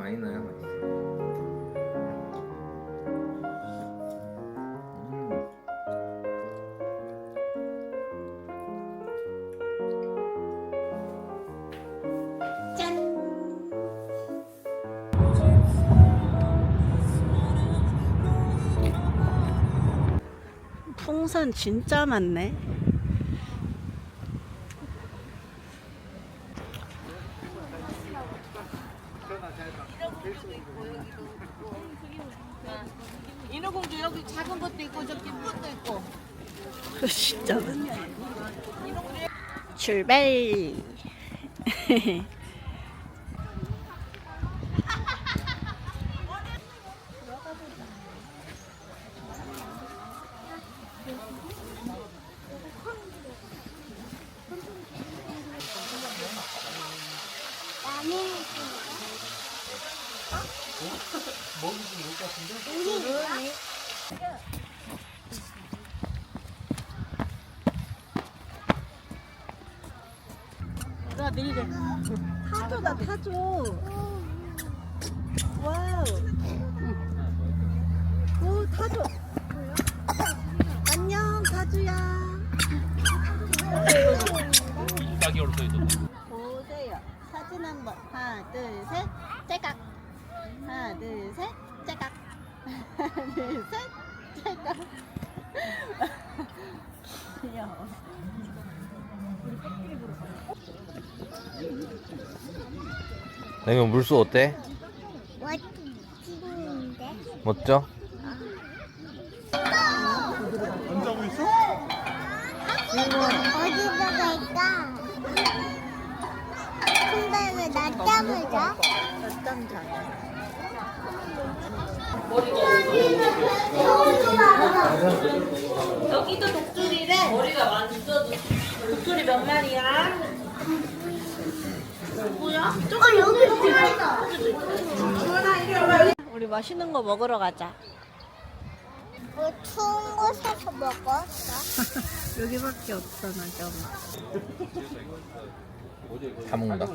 많이 넣어야 맛있어. 음. 짠. 풍선 진짜 많네. 인어공주 여기 작은 것도 있고 저기 큰 것도 있고 진짜 많네. 출발. 나 내리래 타조다 타조. 와우. 오 타조. 안녕 타조야. 써 있어. 보세요. 사진 한 번 하나 둘 셋. 짤깍. 하나 둘 셋. 짤깍. 하나 둘 셋. 짤깍. 귀여워. 이거 물소 어때? 멋지는데? 멋져? 어디가 갈까? 근데 왜 낮잠을 자? 낮잠 자. 여기도 독수리래 머리가 완전 독수리 몇 마리야? 뭐야? 어, 여기 있다. 우리 맛있는 거 먹으러 가자. 뭐 추운 거 사서 먹어? 여기밖에 없잖아, 좀. 다 먹는다.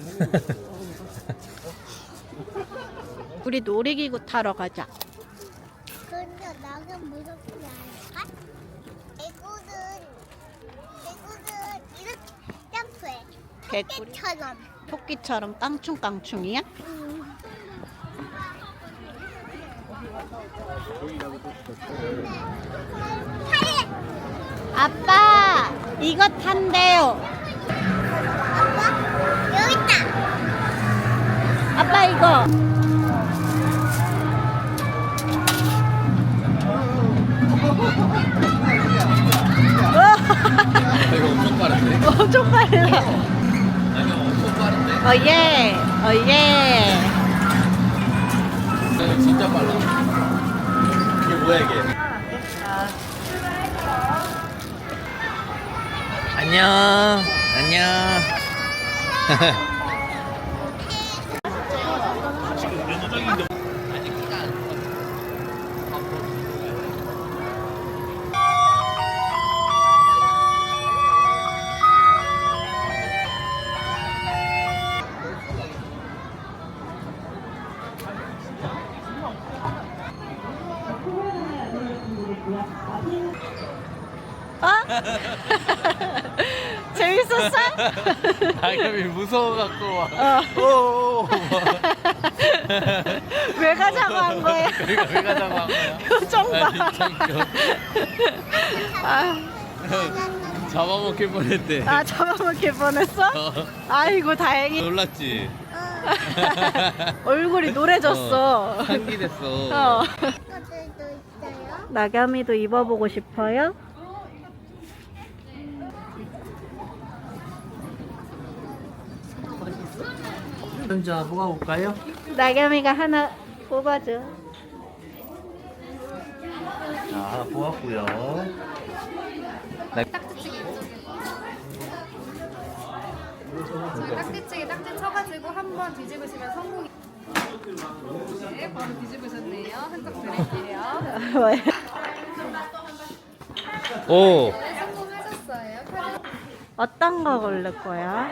우리 놀이기구 타러 가자. 근데 나는 무섭지 않을까? 애구는 애구는 이렇게 점프해 개구리. 처럼 토끼처럼 깡충깡충이야? 아빠, 이거 탄대요. 아빠 여기 있다 아빠 이거. 이거 엄청 빠른데? 엄청 빨라. 어예, 어예. 이거 진짜 빨라. 이게 뭐야 이게? 안녕. 안녕. 재밌었어? 다이감이 무서워갖고 막. 어. 오. 왜 가자고 한 거야? 그러니까 왜 가자고 한 거야? 표정 봐. 아, 진짜 웃겨. 아, 잡아먹힐 뻔했대. 아 잡아먹힐 뻔했어? 어. 아이고 다행히 놀랐지? 얼굴이 노래졌어. 어, 상기 됐어. 어. 있어요 나겸이도 입어보고 싶어요? 혼자 뽑아볼까요? 나겸이가 하나 뽑아줘. 자, 하나 뽑았고요. 딱지치기 딱지 쳐가지고 한 번 뒤집으시면 성공이. 네, 바로 뒤집으셨네요. 한장 드릴게요. 뭐야? 오! 네, 성공하셨어요. 어떤 거 고를 거야?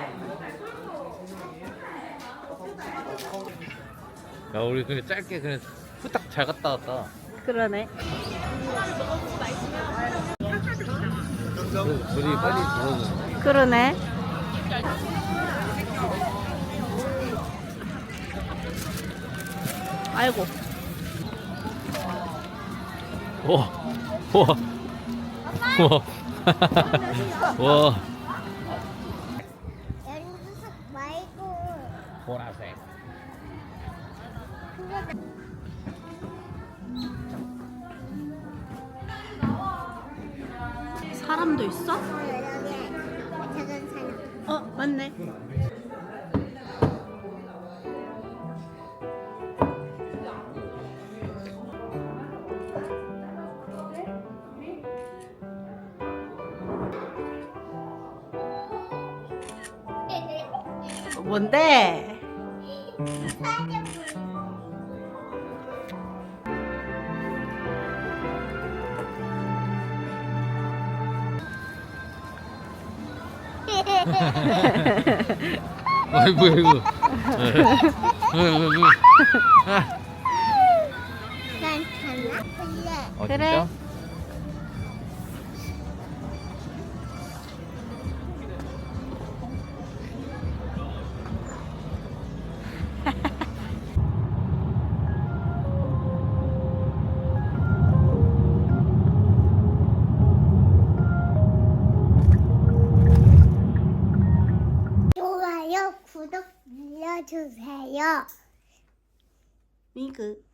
야 우리 그냥 짧게 그냥 후딱 잘 갔다 왔다. 그러네. 그래서 둘이 빨리 들어오는. 그러네. 아이고. 와, 와, 와, 와. 사람도 있어? 어, 맞네. 뭔데? 아이 뭐야 이거. 왜, 왜, 왜. 아. 괜찮아? 그래. 어, 그래. 진짜? 구독 눌러주세요. 미그.